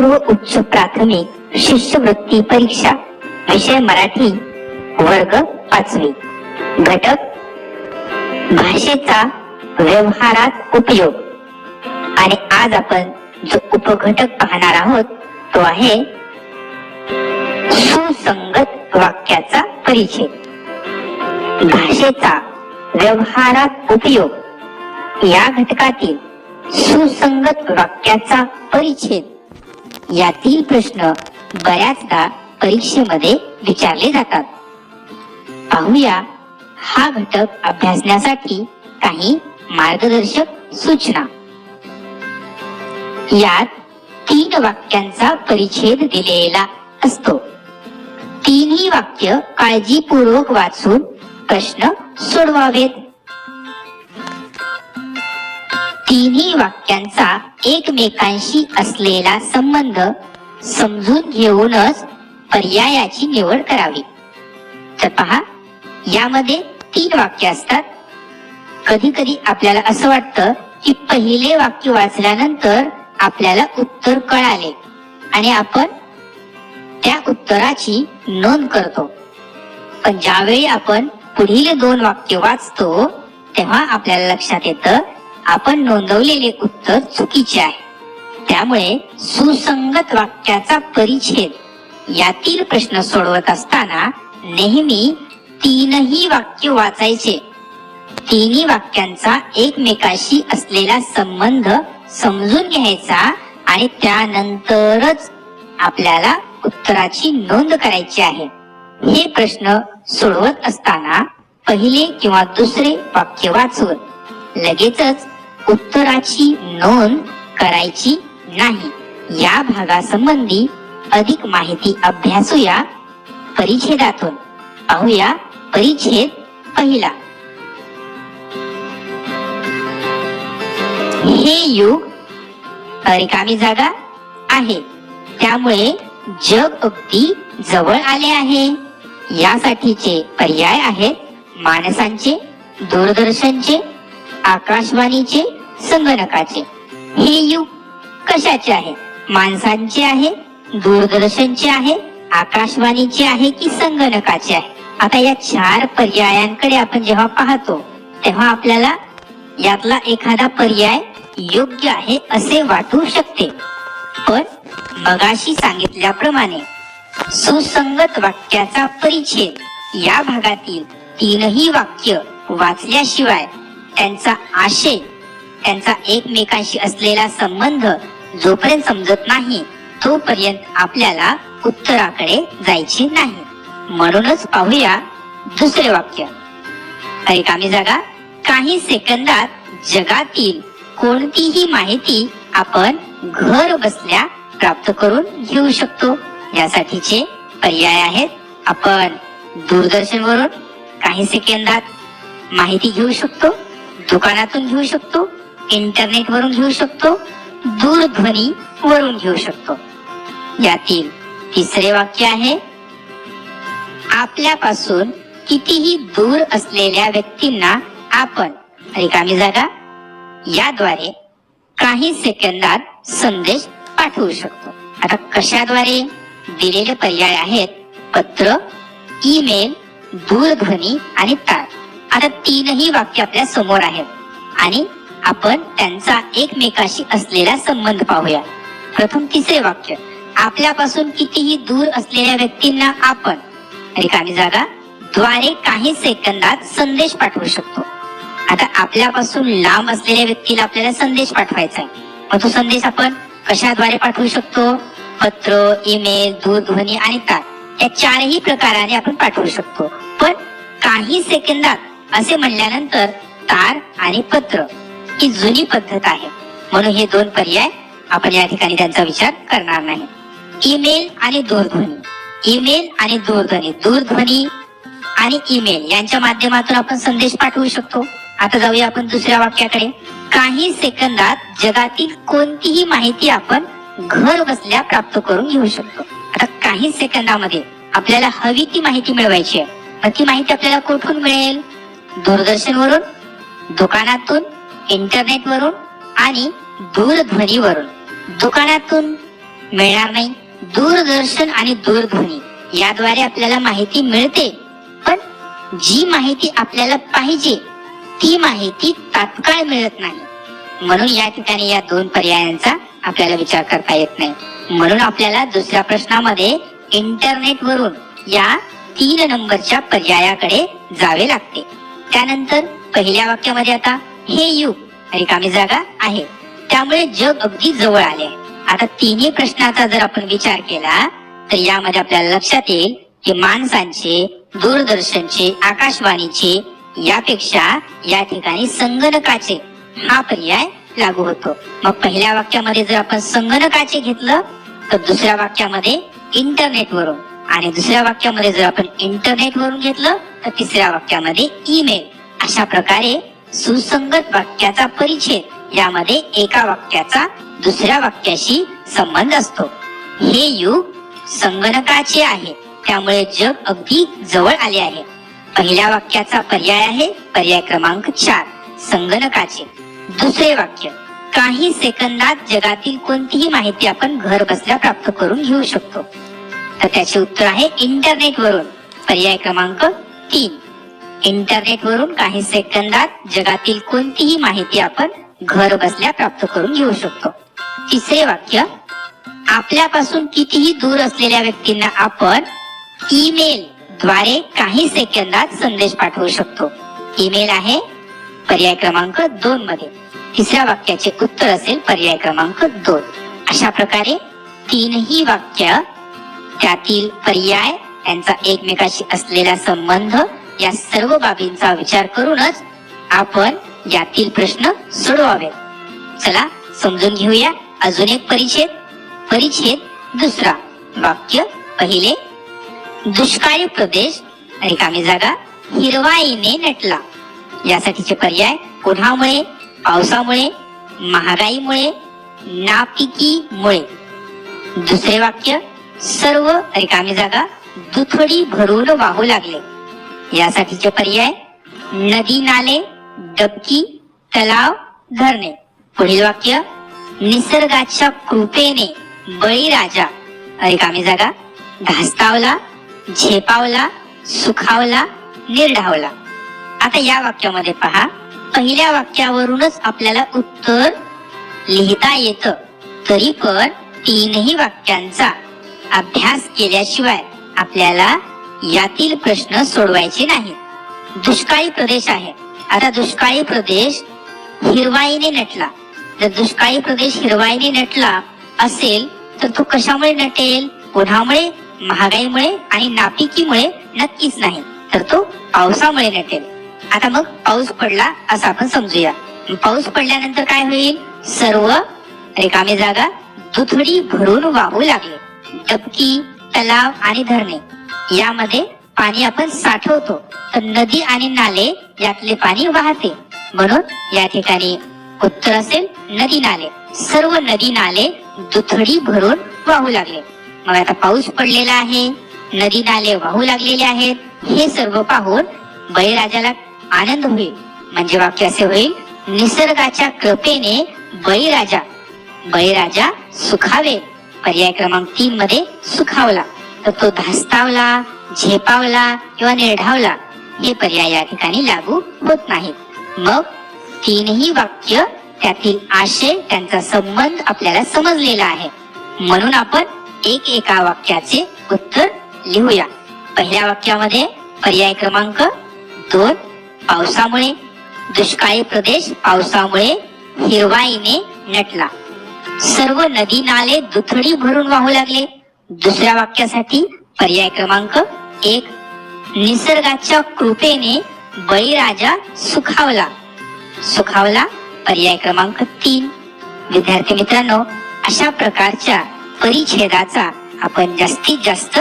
पूर्व उच्च प्राथमिक शिष्यवृत्ती परीक्षा. विषय मराठी वर्ग पाचवी. घटक भाषेचा व्यवहारात उपयोग. आणि आज आपण जो उपघटक पाहणार आहोत तो आहे सुसंगत वाक्याचा परिचय भाषेचा व्यवहारात उपयोग. या घटकातील सुसंगत वाक्याचा परिच्छेद. यातील प्रश्न बऱ्याचदा परीक्षेमध्ये विचारले जातात. पाहूया हा घटक अभ्यासण्यासाठी काही मार्गदर्शक सूचना. यात तीन वाक्यांचा परिच्छेद दिलेला असतो. तीनही वाक्य काळजीपूर्वक वाचून प्रश्न सोडवावेत. तिन्ही वाक्यांचा एकमेकांशी असलेला संबंध समजून घेऊनच पर्यायाची निवड करावी. तर पहा यामध्ये तीन वाक्य असतात. कधी कधी आपल्याला असं वाटतं की पहिले वाक्य वाचल्यानंतर आपल्याला उत्तर कळाले आणि आपण त्या उत्तराची नोंद करतो. पण ज्यावेळी आपण पुढील दोन वाक्य वाचतो तेव्हा आपल्याला लक्षात येतं आपण नोंदवलेले उत्तर चुकीचे आहे. त्यामुळे सुसंगत वाक्याचा परिच्छेद यातील प्रश्न सोडवत असताना नेहमी तीनही वाक्य वाचायचे. तिन्ही वाक्यांचा एकमेकाशी असलेला संबंध समजून घ्यायचा आणि त्यानंतरच आपल्याला उत्तराची नोंद करायची आहे. हे प्रश्न सोडवत असताना पहिले किंवा दुसरे वाक्य वाचवत लगेचच उत्तराची नोंद करायची नाही. या भागासंबंधी अधिक माहिती अभ्यासूया परिच्छेदातून. पाहूया परिच्छेद पहिला. हे युग रिकामी जागा आहे. त्यामुळे जग अगदी जवळ आले आहे. यासाठीचे पर्याय आहेत माणसांचे दूरदर्शनचे आकाशवाणीचे संगणकाचे. हे युग कशाचे आहे? माणसांचे आहे दूरदर्शनचे आहे आकाशवाणीचे आहे की संगणकाचे आहे? आता या चार पर्यायांकडे आपण जेव्हा पाहतो तेव्हा आपल्याला यातला एखादा पर्याय योग्य आहे असे वाटू शकते. पण मगाशी सांगितल्याप्रमाणे सुसंगत वाक्याचा परिच्छेद या भागातील तीनही वाक्य वाचल्याशिवाय त्यांचा आशय त्यांचा एकमेकांशी असलेला संबंध जोपर्यंत समजत नाही तोपर्यंत आपल्याला उत्तराकडे जायचे नाही. म्हणूनच पाहूया दुसरे वाक्य. रिकामी जागा काही सेकंदात जगातील कोणतीही माहिती आपण घर बसल्या प्राप्त करून घेऊ शकतो. यासाठीचे पर्याय आहेत. आपण दूरदर्शनवरून काही सेकंदात माहिती घेऊ शकतो. दुकानातून घेऊ शकतो इंटरनेट वरून घेऊ शकतो दूरध्वनी वरून घेऊ शकतो. यातील तिसरे वाक्य आहे आपल्यापासून कितीही दूर असलेल्या व्यक्तींना आपण रिकामी जागा याद्वारे काही सेकंदात संदेश पाठवू शकतो. आता कशाद्वारे दिलेले पर्याय आहेत? पत्र ईमेल दूरध्वनी आणि तार. आता तीनही वाक्य आपल्यासमोर आहेत. आणि आपण त्यांचा एकमेकाशी असलेला संबंध पाहूया. प्रथम तिसरे वाक्य. आपल्यापासून कितीही दूर असलेल्या व्यक्तींना आपण रिकामी जागा द्वारे काही सेकंदात संदेश पाठवू शकतो. आता आपल्यापासून लांब असलेल्या व्यक्तीला आपल्याला संदेश पाठवायचा आहे. मग तो संदेश आपण कशाद्वारे पाठवू शकतो? पत्र ईमेल दूरध्वनी आणि तार या चारही प्रकाराने आपण पाठवू शकतो. पण काही सेकंदात असे म्हणल्यानंतर तार आणि पत्र ही जुनी पद्धत आहे. म्हणून हे दोन पर्याय आपण या ठिकाणी त्यांचा विचार करणार नाही. ईमेल आणि दूरध्वनी. ईमेल आणि दूरध्वनी. दूरध्वनी आणि ईमेल यांच्या माध्यमातून आपण संदेश पाठवू शकतो. आता जाऊया आपण दुसऱ्या वाक्याकडे. काही सेकंदात जगातील कोणतीही माहिती आपण घर बसल्या प्राप्त करून घेऊ शकतो. आता काही सेकंदामध्ये आपल्याला हवी ती माहिती मिळवायची आहे. ती माहिती आपल्याला कुठून मिळेल? दूरदर्शनवरून दुकानातून इंटरनेटवरून आणि दूरध्वनीवरून. दुकानातून मिळणार नाही दूरदर्शन आणि दूरध्वनी. याद्वारे आपल्याला माहिती मिळते पण जी माहिती आपल्याला पाहिजे ती माहिती तात्काळ मिळत नाही. म्हणून या ठिकाणी या दोन पर्यायांचा आपल्याला विचार करता येत नाही. म्हणून आपल्याला दुसऱ्या प्रश्नामध्ये इंटरनेट वरून या तीन नंबरच्या पर्यायाकडे जावे लागते. त्यानंतर पहिल्या वाक्यामध्ये आता हे युग रिकामी जागा आहे. त्यामुळे जग अगदी जवळ आले आता तिन्ही प्रश्नाचा जर आपण विचार केला तर यामध्ये आपल्याला लक्षात येईल की माणसांचे दूरदर्शनचे आकाशवाणीचे यापेक्षा या ठिकाणी संगणकाचे हा पर्याय लागू होतो. मग पहिल्या वाक्यामध्ये जर आपण संगणकाचे घेतलं तर दुसऱ्या वाक्यामध्ये इंटरनेट वरून आणि दुसऱ्या वाक्यामध्ये जर आपण इंटरनेट वरून घेतलं तर तिसऱ्या वाक्यामध्ये ईमेल अशा प्रकारे सुसंगत वाक्याचा परिच्छेद. यामध्ये एका वाक्याचा दुसऱ्या वाक्याशी संबंध असतो. हे युग संगणकाचे आहे. त्यामुळे जग अगदी जवळ आले आहे. पहिल्या वाक्याचा पर्याय आहे पर्याय क्रमांक चार संगणकाचे. दुसरे वाक्य काही सेकंदात जगातील कोणतीही माहिती आपण घर बसल्या प्राप्त करून घेऊ शकतो. तर त्याचे उत्तर आहे इंटरनेट वरून पर्याय क्रमांक तीन इंटरनेट वरून काही सेकंदात जगातील कोणतीही माहिती आपण घर बसल्या प्राप्त करून घेऊ शकतो. तिसरे वाक्य आपल्यापासून कितीही दूर असलेल्या व्यक्तींना आपण ईमेल द्वारे काही सेकंदात संदेश पाठवू शकतो. ईमेल आहे पर्याय क्रमांक दोन मध्ये. तिसऱ्या वाक्याचे उत्तर असेल पर्याय क्रमांक दोन. अशा प्रकारे तीनही वाक्य त्यातील पर्याय त्यांचा एकमेकाशी असलेला संबंध या सर्व बाबींचा विचार करूनच आपण यातील प्रश्न सोडवावेत. चला समजून घेऊया अजून एक परिच्छेद. परिच्छेद दुसरा. वाक्य पहिले. दुष्काळी प्रदेश रिकामी जागा हिरवाईने नटला. यासाठीचे पर्याय उन्हामुळे पावसामुळे महागाईमुळे नापिकीमुळे. दुसरे वाक्य सर्व रिकामी जागा दुथडी भरून वाहू लागले. यासाठीचे पर्याय नदी नाले डबकी तलाव धरणे. पुढील वाक्य निसर्गाच्या कृपेने बळीराजा रिकामी जागा धास्तावला झेपावला सुखावला निर्ढावला. आता या वाक्यामध्ये पहा. पहिल्या वाक्यावरूनच आपल्याला उत्तर लिहिता येतं. तरी पण तीनही वाक्यांचा अभ्यास केल्याशिवाय आपल्याला यातील प्रश्न सोडवायचे नाही दुष्काळी प्रदेश आहे. आता दुष्काळी प्रदेश हिरवाईने नटला. जर दुष्काळी प्रदेश हिरवाईने नटला असेल तर तो कशामुळे नटेल? उन्हामुळे महागाईमुळे आणि नापिकीमुळे नक्कीच नाही. तर तो पावसामुळे नटेल. आता मग पाऊस पडला असं आपण समजूया. पाऊस पडल्यानंतर काय होईल? सर्व रिकामी जागा दुथडी भरून वाहू लागले. डबकी तलाव आणि धरणे. यामध्ये पाणी आपण साठवतो. तर नदी आणि नाले यातले पाणी वाहते. म्हणून या ठिकाणी उत्तर असेल नदी नाले. सर्व नदी नाले दुथडी भरून वाहू लागले. मग आता पाऊस पडलेला आहे. नदी नाले वाहू लागलेले आहेत. हे सर्व पाहून बळीराजाला आनंद होईल. म्हणजे वाक्य असे होईल निसर्गाच्या कृपेने बळीराजा. बळीराजा सुखावे. पर्याय क्रमांक तीन मध्ये सुखावला तर तो धास्तावला झेपावला किंवा निर्ढावला हे पर्याय या ठिकाणी लागू होत नाहीत. मग तीनही वाक्य त्यातील आशय त्यांचा संबंध आपल्याला समजलेला आहे. म्हणून आपण एक एका वाक्याचे उत्तर लिहूया. पहिल्या वाक्यामध्ये पर्याय क्रमांक दोन पावसामुळे दुष्काळी प्रदेश पावसामुळे हिरवाईने नटला. सर्व नदी नाले दुथडी भरून वाहू लागले. दुसऱ्या वाक्यासाठी पर्याय क्रमांक एक. निसर्गाच्या कृपेने बळीराजा सुखावला. सुखावला पर्याय क्रमांक तीन. विद्यार्थी मित्रांनो अशा प्रकारच्या परिच्छेदाचा आपण जास्तीत जास्त